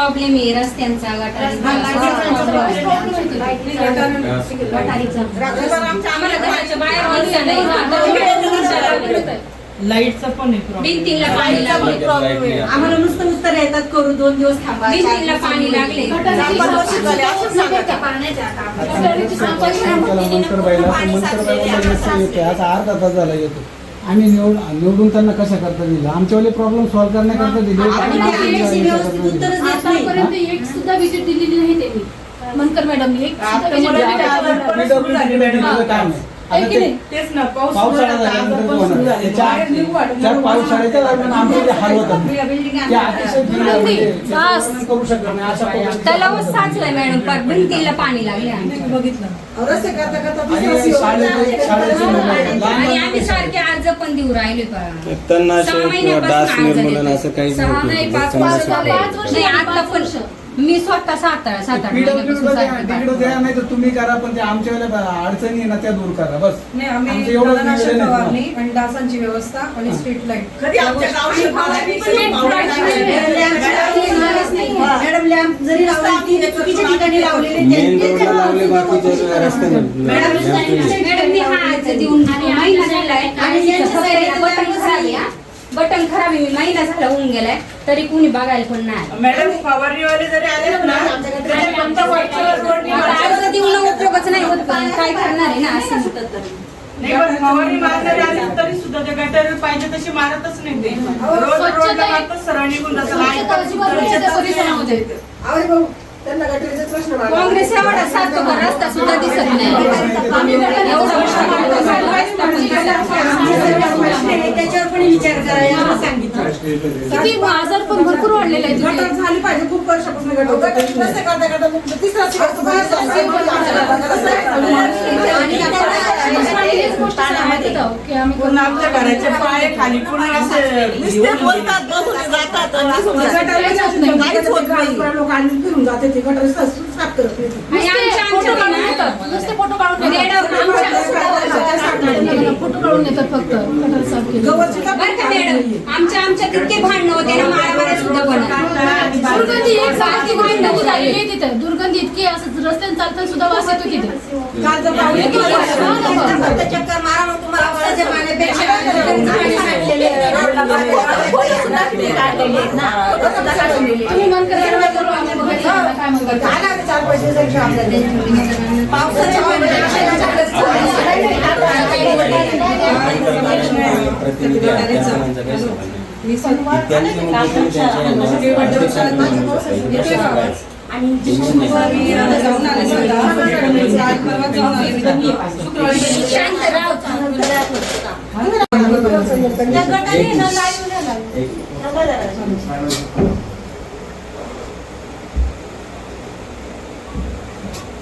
Problem आहे रस्त्यांचा. लाईटचा पण. भिंतीला पाणी लागले. आम्हाला नुसतं उत्तर येतात करू दोन दिवस थांबा भिंतीला पाणी. लागले. आता अर्धा तास झाला येतो. आम्ही निवड निवडून त्यांना कशा करता दिलं आमच्यावाले प्रॉब्लेम सॉल्व्ह करण्याकरता दिले. आतापर्यंत एक सुद्धा विजिट दिलेली नाही त्यांनी. मनकर एक सुद्धा दिलेली मॅडम. चं काम आहे. आता आहे की ते नाही? तेच ना पाऊस पावसाळा सुरू झाला, झाल्यानंतर आजार पण होणार. सुरू झाले. त्याच्या- बाहेर निघू वाटत त्या नाही. पावसाळ्याच्या दरम्यान आमचे जे हाल होतात आपल्या building ते आणल्या. अतिशय भीड आहे. त्याचं वर्णन करू शकत नाही अशा पद्धतीचं- तलावच साचलाय मॅडम पार भिंतीला पाणी लागले आमच्या बघितलं रस्ते करता करता आणि दुसऱ्या दिवशी शाळेचे शाळेचे मुलं आहेत. लहान आणि लहान आम्ही सारखे अर्ज पण देऊ राहिले पा तणनाशक सहा किंवा महिन्यापासून डास अर्ज निर्मूलन. असं सहा होत नाही. पाच. वर्ष झाले. पाच वर्ष नाही, आता पण वर्ष. मी स्वतः सात सात आठ PWD महिन्यापासून मध्ये सारखी तिकडं पाहते. द्या नाही तर तुम्ही करा पण ते आमच्या वेळेला अडचणी आहे ना त्या दूर करा बस. नाही आमचं आम्ही एवढं तणनाशक निवेदन आहे फवारणी आणि डासांची व्यवस्था आणि स्ट्रीट लाइट कधी आमच्या गावात मॅडम लॅम्प जरी लावली ती चुकीच्या ठिकाणी लावलेले मेन रोडला लावले बाकीच्या रस्त्याने मॅडम मी हा देऊन महिना झालाय आणि यांच्या बटन बटन खराब आहे मी महिना झाला होऊन गेलाय तरी कुणी बघायला पण नाही मॅडम फवारणीवाले जरी आले ना त्याचे फक्त वरच्यावर रोडनी आता मारायचं. अर्ज देऊन उपयोगच नाही होत पण काय करणार आहे ना असं नाही पण फवारणी मारणारे आले तरी सुद्धा ते गटर पाहिजे तशी मारतच नाही ते. रोड सरळ निघून जातात स्वच्छता अजिबात भाऊ त्यांना गटरीचा प्रश्न मांडला. काँग्रेस एवढा साधतो का रस्ता सुद्धा दिसत नाही. एवढा प्रश्न आहे, त्याच्यावर पण विचार करायला आम्हाला सांगितलं. किती आजार पण भरपूर वाढलेले गटर. झाली पाहिजे खूप वर्षापासून गटर. होतं. रस्ते करता करता मग तिसरा शिकायचं बाहेर जायचं. आणि पहिलीच गोष्ट सांगत होतो की आम्ही पूर्ण आमच्या घराचे पाय खाली पूर्ण असे बोलतात बसून जातात आणि लोक आणि फिरून जाते ते गटर साफ करत नाही. आणि आमच्या फोटो आमच्या काढून नेतात नुसते फोटो काढून मॅडम, नेतात फोटो काढून नेतात फक्त. गटर साफ केलं. गवतची का बरं का मॅडम आमच्या आमच्या तितके भांडणं होते ना मारामाऱ्या सुद्धा बनत दुर्गंधी एक सारखी दुर्गंधी झालेली आहे. तिथे दुर्गंधी इतकी असं रस्त्याने चालताना सुद्धा वास येतो तिथे. येतो वास. हा ना मग. फक्त चक्कर मारा मग तुम्हाला पाण्यापेक्षा चार पैसे पावसाच्या त्यांच्या लक्षात घ्यायचे. जाऊन आले स्वतः. परवा जाऊन आले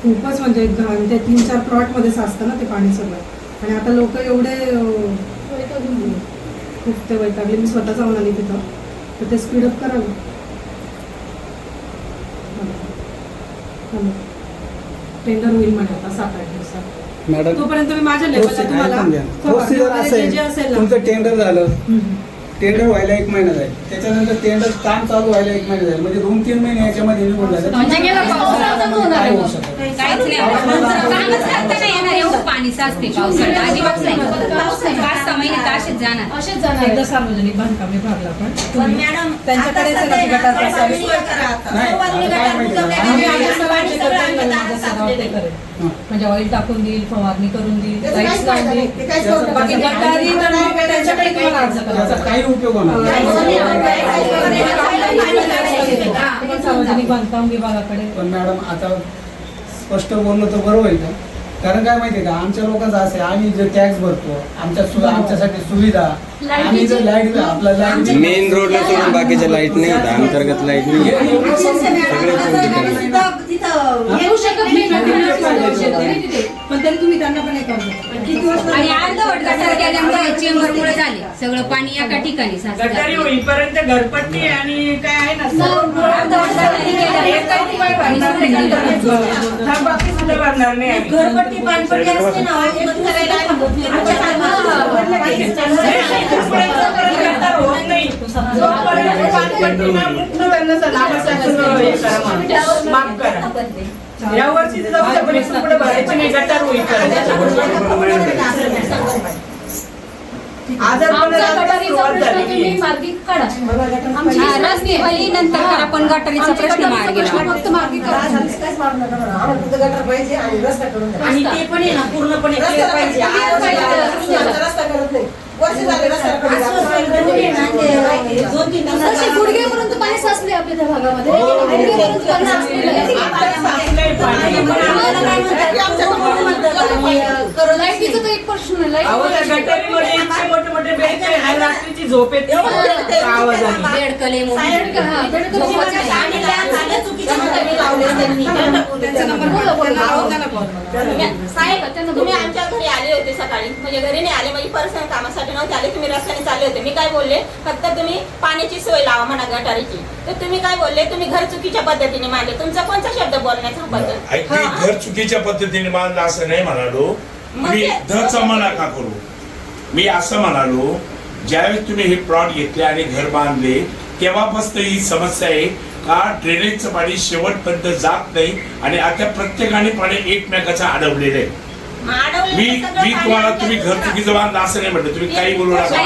खूपच म्हणजे घाण तीन चार प्लॉट मध्येच असतं ना ते पाणी सगळं. आणि आता लोक एवढे खूप ते वैतागले. मी स्वतः जाऊन आली तिथं. तर ते स्पीडअप करावं टेंडर होईल म्हणे आता सात आठ दिवसात. मॅडम तोपर्यंत मी माझ्या लेवलला तुम्हाला प्रोसिजर असं फवारणी जे असेल ना. तुमचं टेंडर झालं. टेंडर व्हायला एक महिना जाईल. त्याच्यानंतर टेंडर काम चालू व्हायला एक महिना जाईल. म्हणजे दोन तीन महिने याच्यामध्ये निघून झाले म्हणजे गेला पावसाळ्याचा होणार काय आहे होऊ मग. शकत. काहीच नाही. कामच करता नाही येणार एवढं पाणी साचते पावसाळ्यात. अजिबात नाही. पाच सहा महिने तर असेच जाणार. असेच जाणार एकदा आहे. सार्वजनिक बांधकाम विभागला पण पण मॅडम त्यांच्याकडे आता सगळं सध्या असावी. सोय करा आता. नाही, काय माहिती आहे, आम्ही आम्ही आम्ही दारात. करेल. हं. म्हणजे ऑइल टाकून देईल फवारणी करून देईल त्याचं लाईट्स काहीच लावून फायदा नाही. देईल. ते काहीच होत बाकी नाही. गटारी तर मग त्यांच्याकडे तुम्हाला अर्ज करावा त्याचा काही उपयोग होणार. पाणी काढायचं. लागेल. सार्वजनिक बांधकाम विभागाकडे पण मॅडम आता स्पष्ट बोलणं तर बरोबर आहे का कारण काय माहितीये का आमच्या लोकांचं असं आहे आम्ही जे टॅक्स भरतो आमच्या सु- आमच्यासाठी सुविधा आम्ही जर लाइट आपला लाइट मेन रोडला सोडून बाकीच्या लाइट नाही आहेत अंतर्गत लाइट नाही आहे सगळे ठिकाणी. तिथं- तिथं येऊ शकत नाही ना, येऊ शकत नाही तिथे. पण तरी तुम्ही त्यांना पण एक अर्ज किती वर्ष आणि अर्धवट गटार गेल्यामुळे चेंबर मुळे झाले. सगळं पाणी एका ठिकाणी गटारी साचलं होईपर्यंत घरपट्टी आणि काय आहे ना अर्धवट गटारी गेल्यामुळे एक काही रुपये पाणी हा, बाकी सुद्धा भरणार नाही आम्ही. घरपट्टी पाणपट्टी असते ना करायला जोपर्यंत गटार होत नाही, पाणपट्टी ना त्यांना गटार होईल आजार पण आमचा आता गटारीचा सुरुवात प्रश्न झालेली तुम्ही आहे. मार्गी काढा आमची हा, रस्ते भली नंतर करा, पण गटारीचा प्रश्न मार्गी गटर पाहिजे आणि रस्ता करून. आणि ते पण आहे ना पूर्णपणे रस्ता clear पाहिजे पाहिजे. आज आज पाहिजे. रस्ता रस्ता करत नाही वर्ष झाले रस्ता करत नाही. आश्वासन करून आहे ना, ते दोन तीन तसे दिवसात गुडघेपर्यंत पाणी साचले आपल्या त्या भागामध्ये गुडघेपर्यंत पाणी साचलेलं आहे. आता साचलंय पाणी. पण आम्हाला काय म्हणतात, ते आमच्यासमोर म्हणतात आणि, अ, करोना लाईटीचा तर एक प्रश्न आहे अहो, त्या लाइट गटारीमध्ये इतके मोठे मोठे बेंच आहे ना, रात्रीची झोप येते आवाजाने बेडकले मोठी. सायड हा बेड तुम्ही म्हणता, आणि त्या झाल्या चुकीच्या हाताने लावले त्यांनी बोला, बोला. तुम्ही- साहेब तुम्ही आमच्या घरी आले होते सकाळी. म्हणजे घरी नाही आले म्हणजे पर्सनल कामासाठी नव्हते आले. तुम्ही रस्त्याने चालले होते. मी काय बोलले? फक्त तुम्ही पाण्याची सोय लावा म्हणा गटारीची. तर तुम्ही काय बोलले? तुम्ही घर चुकीच्या पद्धतीने मांडले. तुमचा कोणता शब्द बोलण्याचा मी घर चुकीच्या पद्धतीने बांधलं असं नाही म्हणालो. मी ते- धचा मना का करू. मी असं म्हणालो ज्यावेळेस तुम्ही हे प्लॉट घेतले आणि घर बांधले तेव्हापासून ही समस्या आहे का? ड्रेनेजचं पाणी शेवटपर्यंत जात नाही आणि आता प्रत्येकाने पाणी एकमेकाचं अडवलेलं आहे. मी मी तुम्हाला तुम्ही घर चुकीचं बांधलं असं नाही म्हटलं. तुम्ही काही बोलू नका.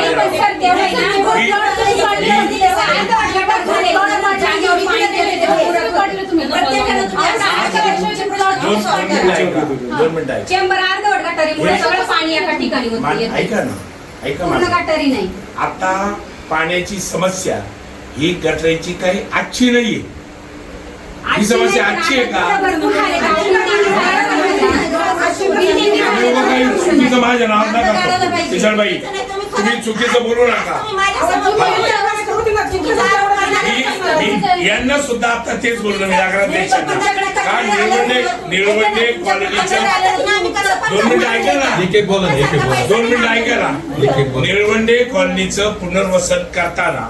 नाही, आहे तुम्ही तुम्ही तुम्ही. ऐका आता पाण्याची समस्या ही गटराची काही आजची नाहीये. ही समस्या आजची आहे का. तुम्ही चुकीचं माझ्या नावात नका किशोरबाई तुम्ही चुकीचं बोलू नका. तुम्ही मी यांना सुद्धा आता तेच बोललो मी नगराध्यक्षांना का निळवंडे निळवंडे कॉलनीच्या दोन मिनिटं ऐका ना. एक एक बोला ना, एक एक बोला. दोन मिनिटं ऐका ना एक एक बोला. निळवंडे कॉलनीचं पुनर्वसन करताना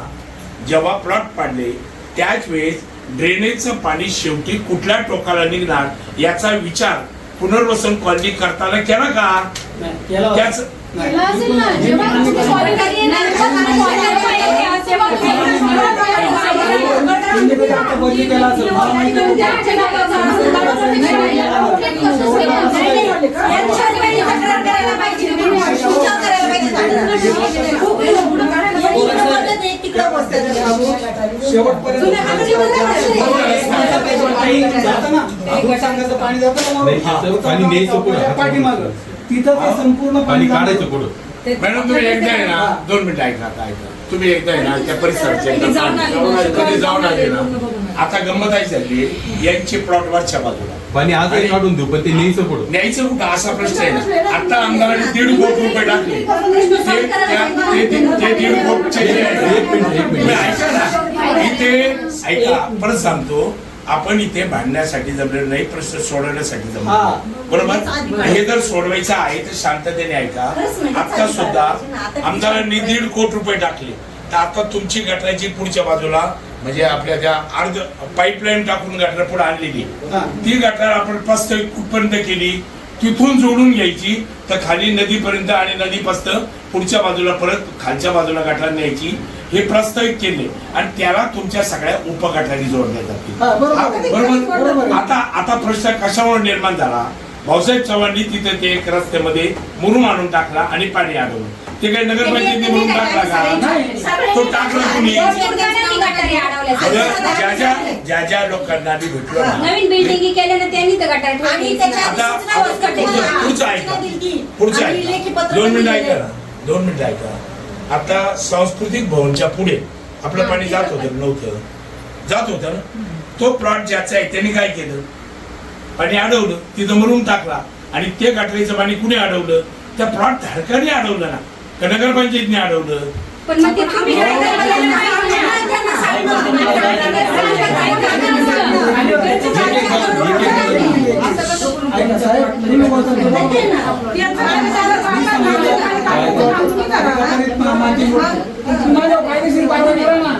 जेव्हा प्लॉट पाडले त्याच वेळेस ड्रेनेजचं पाणी शेवटी कुठल्या टोकाला निघणार याचा विचार पुनर्वसन कॉलनी करताना केला का. त्याच शेवटपर्यंत पाणी जातं ना पाणी. पाठीमागं. तिथं ते संपूर्ण पाणी. काढायचं पुढं. मॅडम तुम्ही एकदा आहे ना दोन मिनिटं ऐका आता ऐका. तुम्ही एकदा आहे ना त्या परिसराचे जाऊन आले. जाऊन आले, कधी जाऊन आले ना. आता गंमत आहे झाली यांचे प्लॉट वरच्या बाजूला. पाणी आजही काढून देऊ पण ते न्यायचं पुढं. न्यायचं कुठं? असा प्रश्न आहे ना. आता आमदारांनी दीड कोटी रुपये टाकले. ते त्या- ते- ते- ते दीड कोटचे जे आहे एक मिनिट एक तुम्ही मिनिट. ऐका ना. इथे ऐका परत सांगतो. आपण इथे भांडण्यासाठी जमलेलो नाही प्रश्न सोडवण्यासाठी. जमलो बरोबर? हे जर सोडवायचं आहे तर शांततेने ऐका. आता सुद्धा आमदारांनी दीड कोटी रुपये टाकले. तर आता तुमची गटराची पुढच्या बाजूला म्हणजे आपल्या त्या अर्ध पाईपलाईन टाकून गटर पुढे आणलेली. ती गटर आपण प्रस्तावित कुठपर्यंत केली? तिथून जोडून घ्यायची तर खाली नदीपर्यंत आणि नदीपासून पुढच्या बाजूला परत खालच्या बाजूला गटार न्यायची. हे प्रस्तावित केले. आणि त्याला तुमच्या सगळ्या उपगटारी जोडल्या जातील बरोबर. आहे. आता आता प्रश्न कशामुळे निर्माण झाला? भाऊसाहेब चव्हाणांनी तिथे ते एक रस्त्यामध्ये मुरुम आणून टाकला आणि पाणी अडवलं ते काही नगरपंचायतीने मुरुम टाकला का? नाही. तो टाकला कुणी? ज्या ज्या ज्या ज्या लोकांना मी भेटलो नवीन बिल्डिंग केल्या ना त्यांनी तर गटार पुढचं ऐका पुढचं ऐका. दोन मिनिटं ऐका. दोन मिनिटं ऐका. आता सांस्कृतिक भवनच्या पुढे आपलं पाणी जात होतं नव्हतं जात होतं ना तो प्लॉट ज्याचा आहे त्यांनी काय केलं पाणी अडवलं तिथं मरून टाकला आणि ते गटरीचं पाणी कुणी अडवलं त्या प्लॉट धारकाने अडवलं ना का नगरपंचायतीने अडवलं पण मग ते तुम्ही काय ऐका साहेब, तुम्ही बोलता ते गटारीत मा- माती मोडते. तुम्हाला कायदेशीर कारवाई करा ना.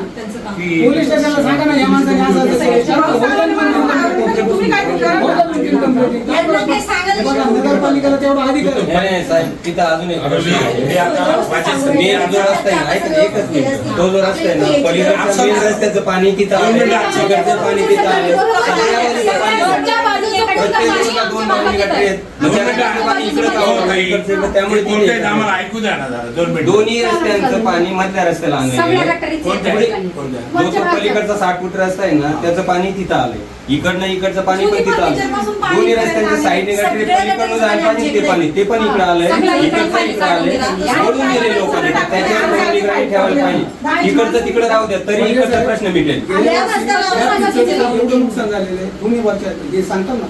पोलीस स्टेशनला सांगा ना या माणसाने असं असं केलं. नगरपालिकेला तेवढा अधिकार आहे. नाही नाही साहेब तिथं अजून एक प्रश्न आहे. मेन जो रस्ता आहे ना ऐक ना एकच मिनिट. तो जो रस्ता आहे ना पलीकडच्या मेन रस्त्याचं पाणी तिथं आलं तिकडचं पाणी तिथं आलं सगळ्या पाणी आलं. प्रत्येक दोन पाणी पाणी हो, आम्हाला ऐकू द्या ना जरा दोन मिनिट. दोन्ही रस्त्यांचं पाणी मधल्या रस्त्याला सगळ्या आणलं पाणी. जो तो पलीकडचा साठ फूट रस्ता आहे ना त्याचं पाणी तिथं आलंय. इकडनं इकडचं पाणी पण तिथं आलं दोन्ही रस्त्यांच्या साईडने गटरी पलीकडनं जायला पाणी ते पाणी ते पण इकडं आलंय. इकडचं इकडं आलंय. सोडून दिले लोकांनी त्याच्यावर ठेवायला पाहिजे इकडचं तिकडं राहू द्या तरी इकडचा प्रश्न मिटेल. नुकसान झालेलं आहे. दोन्ही वरच्या हे सांगतात ना.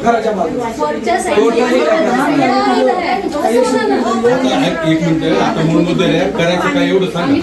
घराच्या एक मिनिट आता आहे. करायचं काय एवढं सांगा.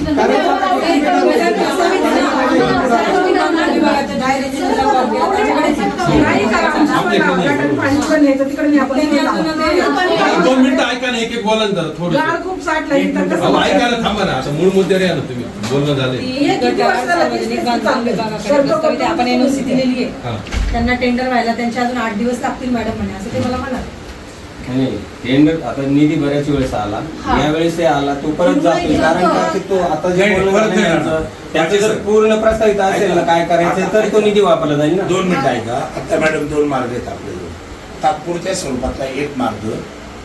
दोन मिनिटं ऐका ना एक एक बोला जरा थोडं खूप साठला इथं कसं अहो ऐका ना थांबा ना आता मूळ मुद्द्यावर या ना तुम्ही बोलणं झालंय हे किती वर्ष झालं चाललंय. आपण एनओसी दिलेली आहे हा. त्यांना टेंडर व्हायला त्यांचे अजून आठ दिवस लागतील मॅडम म्हणे. असं ते मला म्हणाले. नाही टेंडर आता निधी बऱ्याच वेळेस आला. यावेळेस हे आला तो परत जातोय. कारण का की तो आता जे नाही, बोलणं परत झालं नाही यांचं, येणार. त्याचं जर पूर्ण प्रस्तावित असेल ना काय करायचं तर तो निधी वापरला जाईल ना. दोन मिनिटं ऐका. आता मॅडम दोन मार्ग आहेत आपल्याजवळ तात्पुरत्या स्वरूपातला एक मार्ग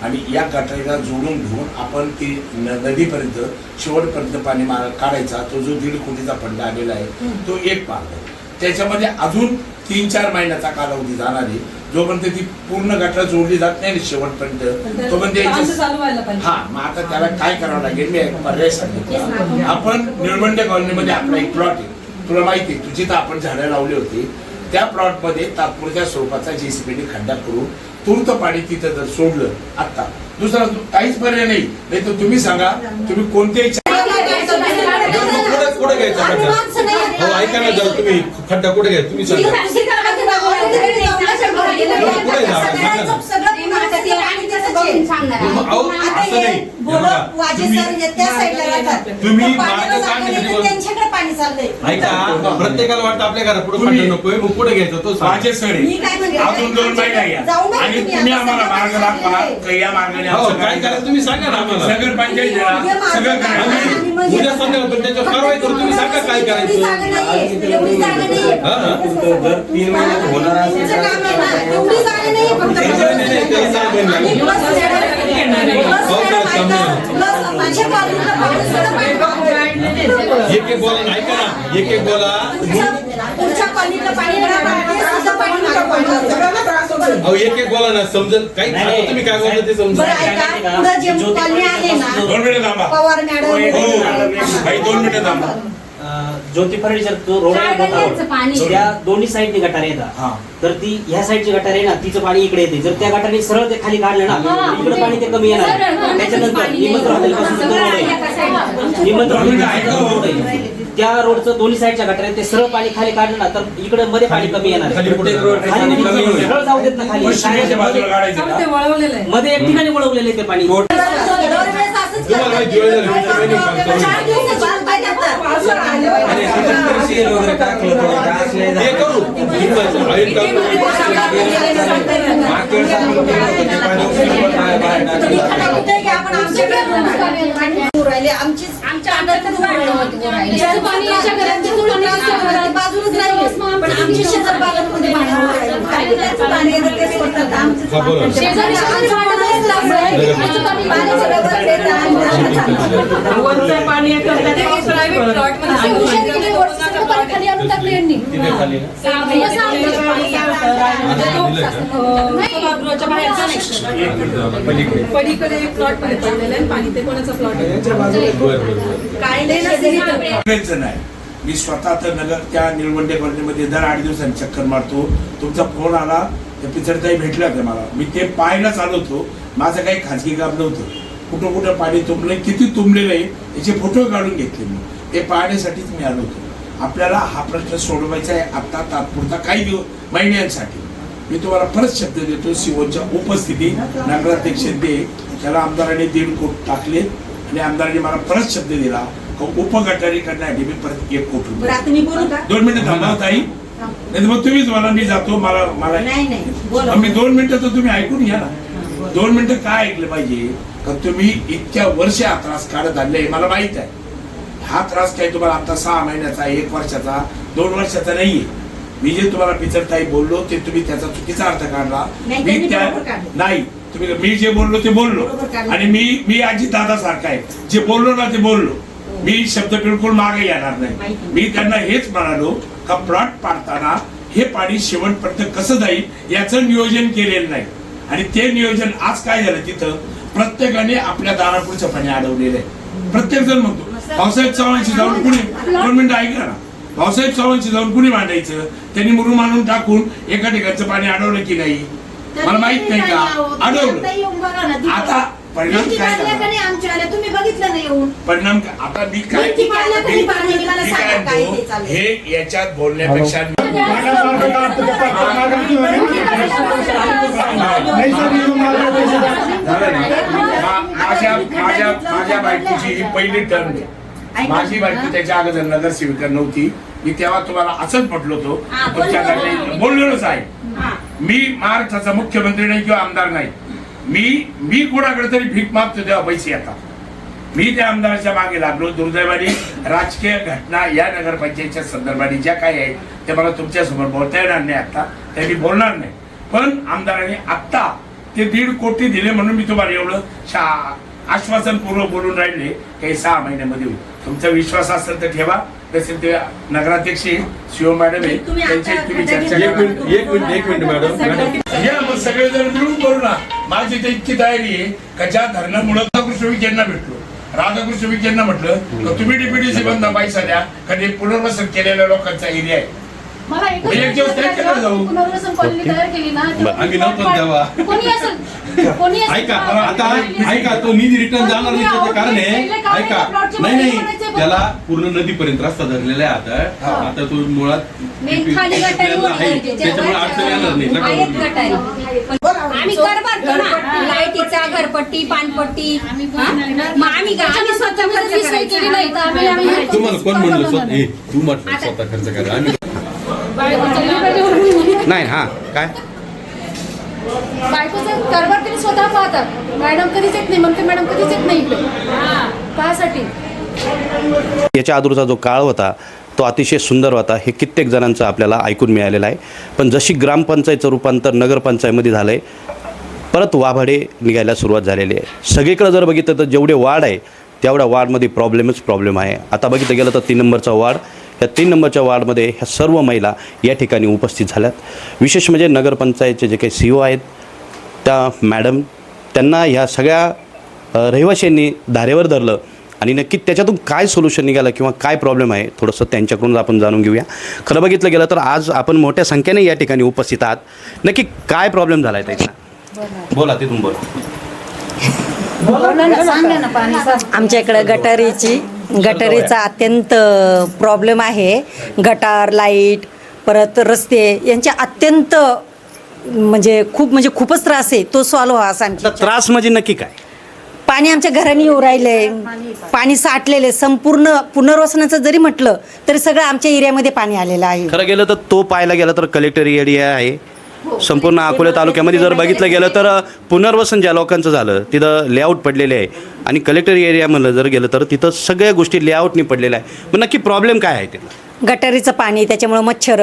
आणि या गटारीला जोडून घेऊन आपण ती न- नदीपर्यंत शेवटपर्यंत पाणी मार काढायचा तो जो दीड कोटीचा फंड आलेला आहे तो एक मार्ग आहे. त्याच्यामध्ये अजून तीन चार महिन्याचा कालावधी जाणार आहे. जोपर्यंत ती पूर्ण गटार जोडली जात नाही शेवटपर्यंत तोपर्यंत हा मग आता त्याला काय करावं लागेल? मी एक पर्याय सांगितलं आपण निळवंडे कॉलनीमध्ये आपला एक प्लॉट आहे. तुला माहिती आहे तुझी तर आपण झाडं लावली होती. त्या प्लॉटमध्ये तात्पुरत्या स्वरूपाचा जेसीबीने खड्डा करून तूर्त पाणी तिथं जर सोडलं आता दुसरा दु- काहीच पर्याय नाही. नाही तर तुम्ही सांगा तुम्ही कोणत्याही कुठे कुठे घ्यायचा खड्डा? हो ऐका ना जरा तुम्ही. खड्डा कुठे घ्यायचा? तुम्ही सांगा मग अहो असं नाही हे बघा, तुम्ही तुम्ही मार्ग सांगण्यासाठी बोल- त्यांच्याकडे पाणी चाललंय ऐका प्रत्येकाला वाटतं आपल्या घरात पुढे खड्डा नकोय मग कुठे घ्यायचं तो. माझे सर? अजून दोन महिने घ्या जाऊ नका आणि तुम्ही तुम्ही आता आम्हाला सगळं मार्ग दाखवा. का या मार्गाने हो आमचं काय करायचं. तुम्ही सांगा ना आम्हाला. नगर पंचायतीला सगळं करायचं आम्ही उद्या संध्याकाळ त्याच्यावर कारवाई करू तुम्ही सांगा काय करायचं? जर तीन महिन्यात होणार असेल तर बस हो. एक एक बोला ऐका ना. एक एक बोला. तुमच्या कॉलनीतलं पाणी नाही पाणी, सुद्धा पाणी नाही पाणी. सगळ्यांना त्रास होतो अहो एक एक बोला ना समजेल काही तुम्ही काय बोलता ते समजेल बरं ऐका पुढं जे कॉलनी आहे ना दोन मिनिटं थांबा. पवार हो मॅडम भाई दोन मिनिटं थांबा. ज्योती फर्निचर तो रोड चार गल्ल्यांचं पाणी. त्या दोन्ही साईडने गटार येतात. हा. तर ती ह्या साईडची गटार आहे ना तिचं पाणी इकडे येते. जर त्या गटारने सरळ ते खाली काढलं ना इकडे पाणी ते कमी येणार. त्याच्यानंतर निमंत्रण हॉटेलपासून रोड आहे. निमंत्रण दोन मिनिटं ऐका हो. त्या रोडचं दोन्ही साईडच्या गटार आहेत ते सरळ पाणी खाली काढलं ना तर इकडे मध्ये पाणी कमी येणार खाली प्रत्येक खाली म्हणजे होईल. जाऊ देत ना खाली पश्चिमेच्या बाजूला काढायचं ते का? वळवलेलं आहे मध्ये एक ठिकाणी वळवलेलं आहे ते पाणी दरवेळेस असंच तुम्हाला माहिती वेळ झाली, तुमच्या बहिणी काम करू चार दिवसाची वाट पाहिजे आता. पावसाळा आले आणि पाहिजे. तिथं शेण वगैरे टाकलं थोडं डास नाही हे झाला. करू इथं आहे का? मागच्या वेळेस आपण केलं होतं ते पाणी उचलून पण बाहेर- बाहेर तुम्ही टाकलं. राहिले. आमचीच- आमच्या राहिले. पाणी घरात राहिले. आमची शेजार बागांमध्ये राहिले. त्याचं पाणी येतं ते सोडतात. हा. शेजारी पाणी पलीकडे एक प्लॉटमध्ये पडलेलं आहे पाणी ते कोणाचा प्लॉट आहे बाजूला नाही तर. मी स्वतः तर नगर त्या निळवंडे कॉलनीमध्ये दर आठ दिवसांनी चक्कर मारतो. तुमचा फोन आला त्या पिचडताई भेटल्या होत्या मला. मी ते पाहायला चालवतो माझं काही खाजगी काम नव्हतं. कुठं कुठं पाणी तुंबलंय किती तुंबलेलं आहे याचे फोटो काढून घेतले मी. ते पाहण्यासाठीच मी आलो होतो. आपल्याला हा प्रश्न सोडवायचा आहे आता तात्पुरता काही दिवस महिन्यांसाठी. मी तुम्हाला परत शब्द देतो सिओच्या उपस्थिती. नगराध्यक्ष ते त्याला आमदारांनी दीड कोट टाकले. आणि आमदारांनी मला परत शब्द दिला उपगटारी करण्यासाठी मी परत एक कोट रुपये दोन मिनिटं थांबा ताई. नाही मग तुम्हीच मला मी जातो मला मला मी दोन मिनिटं तर तुम्ही ऐकून घ्या ना. दोन मिनिटं काय ऐकलं पाहिजे? का तुम्ही इतक्या वर्ष हा त्रास काढत आणले हे मला माहीत आहे. हा त्रास काही तुम्हाला आता सहा महिन्याचा एक वर्षाचा दोन वर्षाचा नाहीये. मी जे तुम्हाला पिचरताई बोललो ते तुम्ही त्याचा चुकीचा अर्थ काढला. मी त्या. नाही तुम्ही मी जे बोललो ते बोललो. आणि मी मी आजी दादा सारखा आहे. जे बोललो ना ते बोललो. मी शब्द बिलकुल मागे येणार नाही. मी त्यांना हेच म्हणालो का प्लॉट पाडताना हे पाणी शेवटपर्यंत कसं जाईल याचं नियोजन केलेलं नाही. आणि ते नियोजन आज काय झालं तिथं? प्रत्येकाने आपल्या दारापुढचं पाणी अडवलेलं आहे. प्रत्येक जण म्हणतो भाऊसाहेब चव्हाणची जाऊन कुणी दोन मिनिटं ऐका ना. भाऊसाहेब चव्हाणची जाऊन कुणी मांडायचं? त्यांनी मुरुम आणून टाकून एका ठिकाणचं पाणी अडवलं की नाही? मला माहीत नाही का? अडवलं आता परिणाम काय झाला? आमच्या आल्या तुम्ही बघितलं नाही येऊन. परिणाम काय- आता मी काय तरी मला मी सांगा काय काय ते म्हणतो, चाललंय. हे याच्यात बोलण्यापेक्षा झालं ना? मा- माझ्या माझ्या माझ्या बायकोची ही पहिली टर्म आहे. माझी बायको त्याच्या अगोदर नगरसेविका नव्हती. मी तेव्हा तुम्हाला असंच म्हटलो होतो. हा, तुमच्याकडे बोललेलोच आहे हा. मी महाराष्ट्राचा मुख्यमंत्री नाही किंवा आमदार नाही. मी मी कोणाकडे तरी भीक मागतो तेव्हा पैसे येतात. मी त्या आमदाराच्या मागे लागलो. दुर्दैवाने राजकीय घटना या नगरपंचायतच्या संदर्भाने ज्या काही आहेत ते मला तुमच्यासमोर बोलता येणार नाही आता. ते मी बोलणार नाही. पण आमदारांनी आत्ता ते दीड कोटी दिले म्हणून मी तुम्हाला एवढं शा- आश्वासन पूर्व बोलून राहिले काही सहा महिन्यामध्ये होईल. तुमचा विश्वास असेल तर ठेवा. तसे ते नगराध्यक्ष शिव मॅडम आहे तुम्ही त्यांची आता तुम्ही चर्चा एक. मिनिट एक मिनिट एक मिनिट मॅडम. या मग सगळेजण मिळून करू ना. माझी तर इतकी तयारी आहे का ज्या धरणामुळे राधाकृष्ण विखेंना भेटलो. राधाकृष्ण विखेंना म्हटलं का तुम्ही डीपीडीसी बंद पैसा द्या कारण हे पुनर्वसन केलेल्या लोकांचा एरिया आहे. मला एकच एक दिवस म्हणायचं त्यांच्याकडे आहे, जाऊ. पुनर्वसन कॉलनी तयार केली ना तेव्हा बरं, आम्ही. कोणी असेल कोणी असेल ऐका आता. ऐका तो निधी रिटर्न जाणार नाही त्याचं कारण आहे ऐका नाही नाही. त्याला पूर्ण नदीपर्यंत रस्ता धरलेला आहे आता आता तो मुळात मेन खाली गटारी होती आहे. म्हणजे त्याच्यामुळे अडचण येणार नाही नका आहेत बोलू. गटारी पण आम्ही कर भरतो ना लाईटीचा घरपट्टी पाणपट्टी हा? मग आम्ही स्वतः खर्च करायचा. तुम्हाला कोण म्हणलं स्वतः ए, तू म्हटलं स्वतः खर्च करा आम्ही नाही हा काय? बायकोचं कारभार तरी स्वतः पाहतात मॅडम कधीच येत नाही म्हणते मॅडम कधीच येत नाही इकडे. पाहासाठी. याच्या अगोदरचा जो काळ होता तो अतिशय सुंदर होता. हे कित्येक जणांचं आपल्याला ऐकून मिळालेलं आहे. पण जशी ग्रामपंचायतचं रूपांतर नगरपंचायतमध्ये झालं आहे परत वाभाडे निघायला सुरुवात झालेली आहे. सगळीकडे जर बघितलं तर जेवढे वार्ड आहे तेवढ्या वार्डमध्ये प्रॉब्लेमच प्रॉब्लेम आहे. आता बघितलं गेलं तर तीन नंबरचा वार्ड या तीन नंबरच्या वार्डमध्ये ह्या सर्व महिला या ठिकाणी उपस्थित झाल्यात. विशेष म्हणजे नगरपंचायतचे जे काही सी ओ आहेत त्या मॅडम त्यांना ह्या सगळ्या रहिवाशांनी धारेवर धरलं आणि नक्की त्याच्यातून काय सोल्युशन निघालं किंवा काय प्रॉब्लेम आहे थोडंसं त्यांच्याकडून आपण जाणून घेऊया. खरं बघितलं गेलं तर आज आपण मोठ्या संख्येने या ठिकाणी उपस्थित आहात. नक्की काय प्रॉब्लेम झाला आहे त्याचा बोला तिथून बोला. आमच्या इकडे गटारीची गटारीचा अत्यंत प्रॉब्लेम आहे. गटार लाइट परत रस्ते यांचे अत्यंत म्हणजे खूप म्हणजे खूपच त्रास आहे. तो सॉल्व व्हा आमची आता त्रास म्हणजे नक्की काय? पाणी आमच्या घराने येऊ राहिलंय पाणी साठलेले. संपूर्ण पुनर्वसनाचं जरी म्हटलं तरी सगळं आमच्या एरियामध्ये पाणी आलेलं आहे. खरं गेलं तर तो पाहायला गेला तर कलेक्टर एरिया आहे. संपूर्ण अकोले तालुक्यामध्ये जर बघितलं गेलं तर पुनर्वसन ज्या लोकांचं झालं तिथं लेआउट पडलेले आहे. आणि कलेक्टर एरियामधलं जर गेलं तर तिथं सगळ्या गोष्टी लेआउटनी पडलेल्या आहे. मग नक्की प्रॉब्लेम काय आहे तिथं गटारीचं पाणी त्याच्यामुळं मच्छर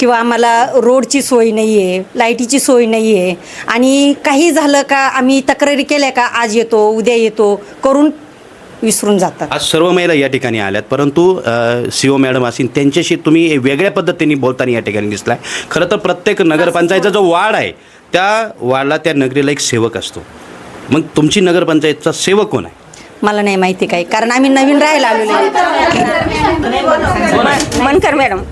किंवा आम्हाला रोडची सोय नाही आहे लाईटीची सोय नाही आहे आणि काही झालं का आम्ही तक्रारी केल्या का आज येतो उद्या येतो करून विसरून जातात. आज सर्व महिला या ठिकाणी आल्यात परंतु सी ओ मॅडम असतील त्यांच्याशी तुम्ही वेगळ्या पद्धतीने बोलताना या ठिकाणी दिसलाय. खरं तर प्रत्येक नगरपंचायतचा जो वार्ड आहे त्या वार्डला त्या नगरीला एक सेवक असतो. मग तुमची नगरपंचायतचा सेवक कोण आहे? मला नाही माहिती काही कारण आम्ही नवीन राहायला आलेलो आहे. Mankar madam.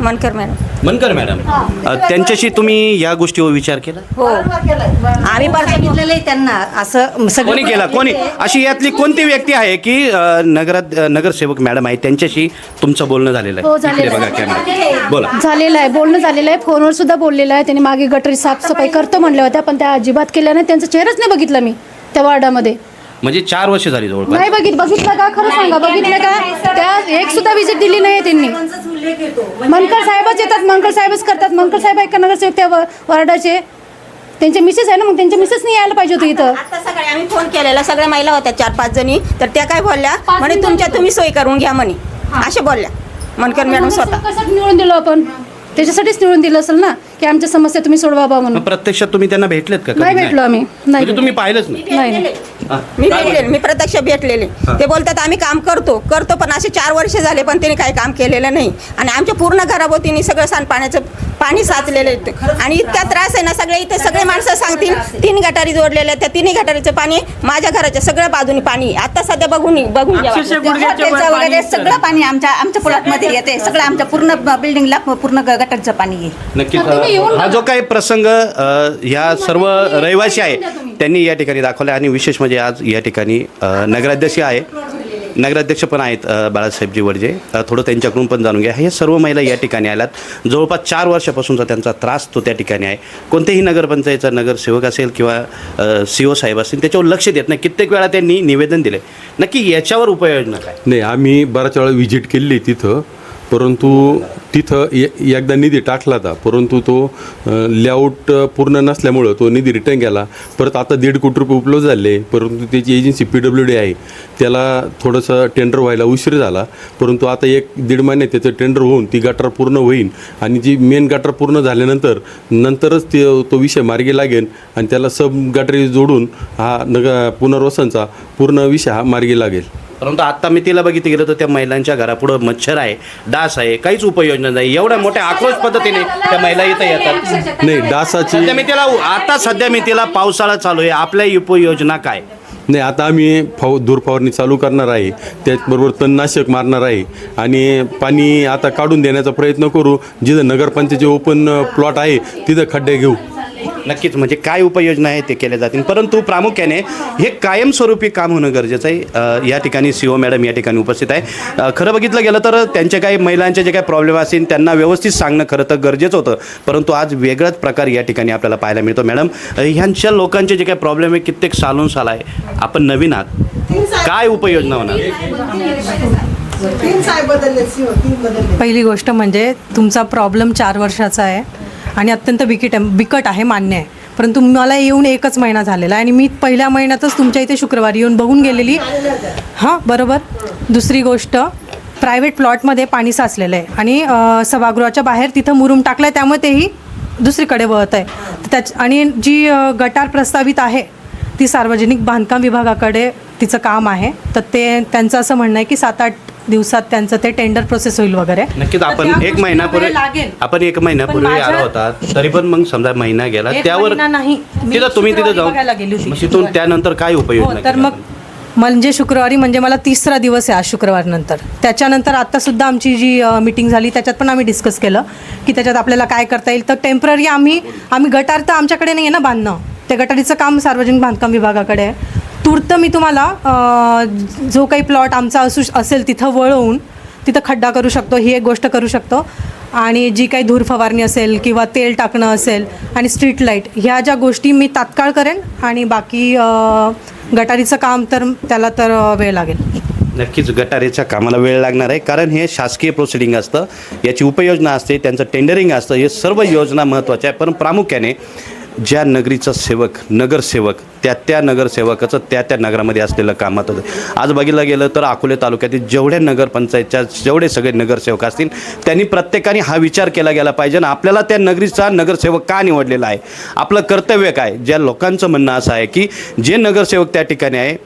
Mankar madam. Mankar madam. अ, त्यांच्याशी तुम्ही या गोष्टीवर विचार केला? हो. आम्ही पण सांगितलेलं आहे त्यांना. असं सगळं कोणी केला? कोणी? अशी यातली कोणती व्यक्ती आहे की अ, नगरात अ, नगरसेवक मॅडम आहे त्यांच्याशी तुमचं बोलणं झालेलं हो, आहे झालेलं इकडे बघा. कॅमेरा बोला. झालेलं आहे. बोलणं झालेलं आहे. फोनवर सुद्धा बोललेलं आहे. त्यांनी मागे गटरी साफसफाई करतो म्हणल्या होत्या पण त्या अजिबात केल्या नाही. त्यांचा चेहराच नाही बघितला मी त्या वार्डामध्ये. म्हणजे चार वर्ष झाली जवळपास. नाही बघित बघितलं का? खरं सांगा बघितलं का? त्या एक सुद्धा विजिट दिली नाही त्यांनी. मनकर साहेबच येतात मनकर साहेबच करतात. मनकर साहेब आहे का नगरसेवक त्या वार्डाचे? त्यांचे मिसेस आहे ना मग त्यांच्या मिसेसनी यायला पाहिजे होतं इथं. आता सकाळी आम्ही फोन केलेला सगळ्या महिला होत्या चार पाच जणी. तर त्या काय बोलल्या? म्हणे तुमच्या तुम्ही सोय करून घ्या म्हणे. असे बोलल्या. मनकर मॅडम स्वतः. कसं निवडून दिलो आपण? त्याच्यासाठीच निवडून दिलं असेल ना की आमच्या समस्या तुम्ही सोडवा म्हणून. प्रत्यक्षात तुम्ही त्यांना भेटलेत का? नाही भेटलो आम्ही. नाही म्हणजे तुम्ही पाहिलंच नाही. नाही नाही. मी भेटलेले मी प्रत्यक्ष भेटलेले. ते बोलतात आम्ही काम करतो. करतो पण असे चार वर्ष झाले पण त्यांनी काही काम केलेलं नाही. आणि आमच्या पूर्ण घराभोवतीने सगळं सांडपाण्याचं पाणी साचलेलं आहे. आणि इतका त्रास आहे ना सगळे इथे सगळे माणसं सांगतील तीन गटारी जोडलेल्या आहेत त्या तिन्ही गटारीचं पाणी माझ्या घराच्या सगळ्या बाजूनी पाणी. आता सध्या बघून बघून वगैरे सगळं पाणी आमच्या आमच्या प्लॉटमध्ये येते. सगळं आमच्या पूर्ण बिल्डिंगला पूर्ण गटारचं पाणी नक्कीच. अ, हा जो. काही प्रसंग ह्या सर्व रहिवासी आहे त्यांनी या ठिकाणी दाखवलं आणि विशेष म्हणजे आज या ठिकाणी नगराध्यक्ष आहे. नगराध्यक्ष पण आहेत बाळासाहेबजी वडजे. थोडं त्यांच्याकडून पण जाणून घ्या. हे सर्व महिला या ठिकाणी आल्यात. जवळपास चार वर्षापासूनचा त्यांचा त्रास तो त्या ठिकाणी आहे. कोणत्याही नगरपंचायतचा नगरसेवक असेल किंवा सी ओ साहेब असतील त्याच्यावर लक्ष देत नाही. कित्येक वेळा त्यांनी निवेदन दिले नक्की याच्यावर उपाययोजना काय? नाही आम्ही बऱ्याच वेळा व्हिजिट केली तिथं. परंतु तिथं ए- एकदा निधी टाकला होता परंतु तो लेआउट पूर्ण नसल्यामुळं तो निधी रिटर्न गेला परत आता दीड कोटी रुपये उपलब्ध झाले परंतु त्याची एजन्सी पी डब्ल्यू डी आहे. त्याला थोडंसं टेंडर व्हायला उशीर झाला परंतु आता एक दीड महिन्यात त्याचं टेंडर होऊन ती गटार पूर्ण होईल आणि जी मेन गटार पूर्ण झाल्यानंतर नंतरच ते तो विषय मार्गी लागेल आणि त्याला सब गटारी जोडून हा नग पुनर्वसनचा पूर्ण विषय हा मार्गी लागेल. परंतु आता मी तिला बघितलं गेलं तर त्या महिलांच्या घरापुढं मच्छर आहे डास आहे काहीच उपाययोजना नाही. एवढ्या मोठ्या आक्रोश पद्धतीने त्या महिला इथं येतात. नाही डासाची सध्या मी तिला आता सध्या मी तिला पावसाळा चालू आहे. आपल्या उपाययोजना काय? नाही आता आम्ही फाव धूर फवारणी चालू करणार आहे. त्याचबरोबर तणनाशक मारणार आहे. आणि पाणी आता काढून देण्याचा प्रयत्न करू. जिथं नगरपंचायतचे ओपन प्लॉट आहे तिथं खड्डे घेऊ. नक्कीच म्हणजे काय उपाययोजना आहे ते केल्या जातील. परंतु प्रामुख्याने हे कायमस्वरूपी काम होणं गरजेचं आहे. या ठिकाणी सी ओ मॅडम या ठिकाणी उपस्थित आहे. खरं बघितलं गेलं तर त्यांचे काही महिलांचे जे काही प्रॉब्लेम असतील त्यांना व्यवस्थित सांगणं खरं तर गरजेचं होतं. परंतु आज वेगळाच प्रकार या ठिकाणी आपल्याला पाहायला मिळतो. मॅडम ह्यांच्या लोकांचे जे काही प्रॉब्लेम आहे कित्येक सालून साल आहे. आपण नवीन आहात. काय उपाययोजना होणार? तीन साहेब बदलले तीन बदलले. पहिली गोष्ट म्हणजे तुमचा प्रॉब्लेम चार वर्षाचा आहे. आणि अत्यंत बिकट आहे बिकट आहे मान्य आहे. परंतु मला येऊन एकच महिना झालेला आहे आणि मी पहिल्या महिन्यातच तुमच्या इथे शुक्रवारी येऊन बघून गेलेली हां बरोबर. दुसरी गोष्ट प्रायव्हेट प्लॉटमध्ये पाणी साचलेलं आहे. आणि सभागृहाच्या बाहेर तिथं मुरूम टाकलं आहे त्यामुळे तेही दुसरीकडे वळत आहे. त्याच आणि जी गटार प्रस्तावित आहे ती सार्वजनिक बांधकाम विभागाकडे तिचं काम आहे. तर ते त्यांचं असं म्हणणं आहे की सात आठ दिवसात त्यांचं ते टेंडर प्रोसेस होईल वगैरे. नक्कीच तर आपण त्या एक गोष्टीला महिन्यापूर्वी वेळ लागेल. आपण एक महिन्यापूर्वी पण माझ्या- आला होता तरी पण मग समजा महिना गेला एक त्यावर महिना नाही. मी तिथं तुम्ही तिथं शुक्रवारी बघायला गेली जाऊन होती. मग तिथून त्यानंतर काय हो उपाययोजना तर मग म्हणजे शुक्रवारी म्हणजे मला तिसरा दिवस आहे आज शुक्रवार नंतर त्याच्यानंतर आत्तासुद्धा आमची जी मिटिंग झाली त्याच्यात पण आम्ही डिस्कस केलं की त्याच्यात आपल्याला काय करता येईल. तर टेंपररी आम्ही आम्ही गटार तर आमच्याकडे नाही आहे ना बांधणं. त्या गटारीचं काम सार्वजनिक बांधकाम विभागाकडे आहे. तूर्त मी तुम्हाला जो काही प्लॉट आमचा असू असेल तिथं वळवून तिथं खड्डा करू शकतो ही एक गोष्ट करू शकतो. आणि जी काही धूर फवारणी असेल किंवा तेल टाकणं असेल आणि स्ट्रीट लाइट ह्या ज्या गोष्टी मी तात्काळ करेन आणि बाकी गटारीचं काम तर त्याला तर वेळ लागेल. नक्कीच गटारीच्या कामाला वेळ लागणार आहे कारण हे शासकीय प्रोसिडिंग असतं याची उपयोजना असते त्यांचं टेंडरिंग असतं हे सर्व योजना महत्त्वाच्या आहे पण प्रामुख्याने ज्या नगरीचा सेवक नगरसेवक त्या त्या नगरसेवकाचं त्या त्या नगरामध्ये असलेलं कामात होतं. आज बघितलं गेलं तर अकोले तालुक्यातील जेवढ्या नगरपंचायतच्या जेवढे सगळे नगरसेवक असतील त्यांनी प्रत्येकाने हा विचार केला गेला पाहिजे ना आपल्याला त्या नगरीचा नगरसेवक का निवडलेला आहे? आपलं कर्तव्य काय? ज्या लोकांचं म्हणणं असं आहे की जे नगरसेवक त्या ठिकाणी आहे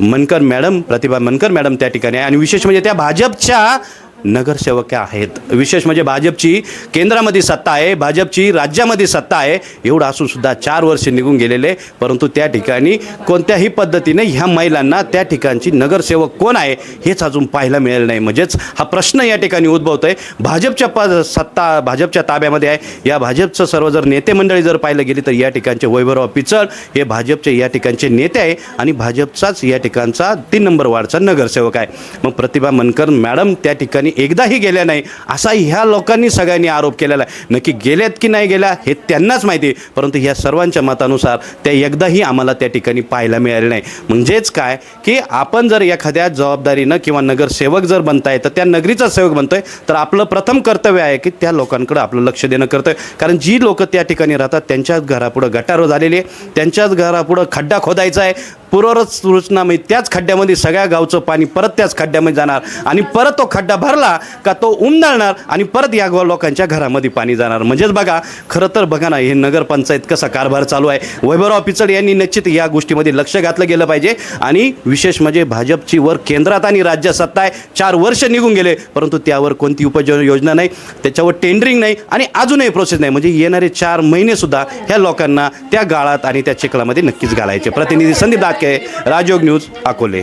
मनकर मॅडम प्रतिभा मनकर मॅडम त्या ठिकाणी आहे आणि विशेष म्हणजे त्या भाजपच्या नगरसेवक आहेत. विशेष म्हणजे भाजपची केंद्रामध्ये सत्ता आहे भाजपची राज्यामध्ये सत्ता आहे. एवढं असून सुद्धा चार वर्ष निघून गेलेले परंतु त्या ठिकाणी कोणत्याही पद्धतीने ह्या महिलांना त्या ठिकाणची नगरसेवक कोण आहे हेच अजून पाहायला मिळेल नाही. म्हणजेच हा प्रश्न या ठिकाणी उद्भवतो आहे भाजपच्या प सत्ता भाजपच्या ताब्यामध्ये आहे. या भाजपचं सर्व जर नेते मंडळी जर पाहिलं गेली तर या ठिकाणचे वैभवराव पिचड हे भाजपचे या ठिकाणचे नेते आहे आणि भाजपचाच या ठिकाणचा तीन नंबर वार्डचा नगरसेवक आहे. मग प्रतिभा मनकर मॅडम त्या ठिकाणी एकदाही गेल्या नाही असा ह्या लोकांनी सगळ्यांनी आरोप केलेला आहे. नक्की गेल्यात की नाही गेल्या हे त्यांनाच माहिती परंतु ह्या सर्वांच्या मतानुसार त्या एकदाही आम्हाला त्या ठिकाणी पाहायला मिळाले नाही. म्हणजेच काय? की आपण जर एखाद्या जबाबदारीनं किंवा नगरसेवक जर बनताय तर त्या नगरीचा सेवक बनतोय. तर आपलं प्रथम कर्तव्य आहे की त्या लोकांकडे आपलं लक्ष देणं करतं कारण जी लोक त्या ठिकाणी राहतात त्यांच्याच घरापुढं गटारो झालेली आहे. त्यांच्याच घरापुढं खड्डा खोदायचा आहे. पुनर्रचना म्हणजे त्याच खड्ड्यामध्ये सगळ्या गावचं पाणी परत त्याच खड्ड्यामध्ये जाणार आणि परत तो खड्डा भरला का तो उमदळणार आणि परत या गाव लोकांच्या घरामध्ये पाणी जाणार. म्हणजेच बघा खरं तर बघा ना हे नगरपंचायत कसा कारभार चालू आहे. वैभवराव पिचड यांनी निश्चित या गोष्टीमध्ये लक्ष घातलं गेलं पाहिजे आणि विशेष म्हणजे भाजपची वर केंद्रात आणि राज्य सत्ता आहे. चार वर्ष निघून गेले परंतु त्यावर कोणती उपयोजना योजना नाही त्याच्यावर टेंडरिंग नाही आणि अजूनही प्रोसेस नाही. म्हणजे येणारे चार महिनेसुद्धा ह्या लोकांना त्या गाळात आणि त्या चिखलामध्ये नक्कीच घालायचे. प्रतिनिधी संदीप दाके राजयोग न्यूज अकोले.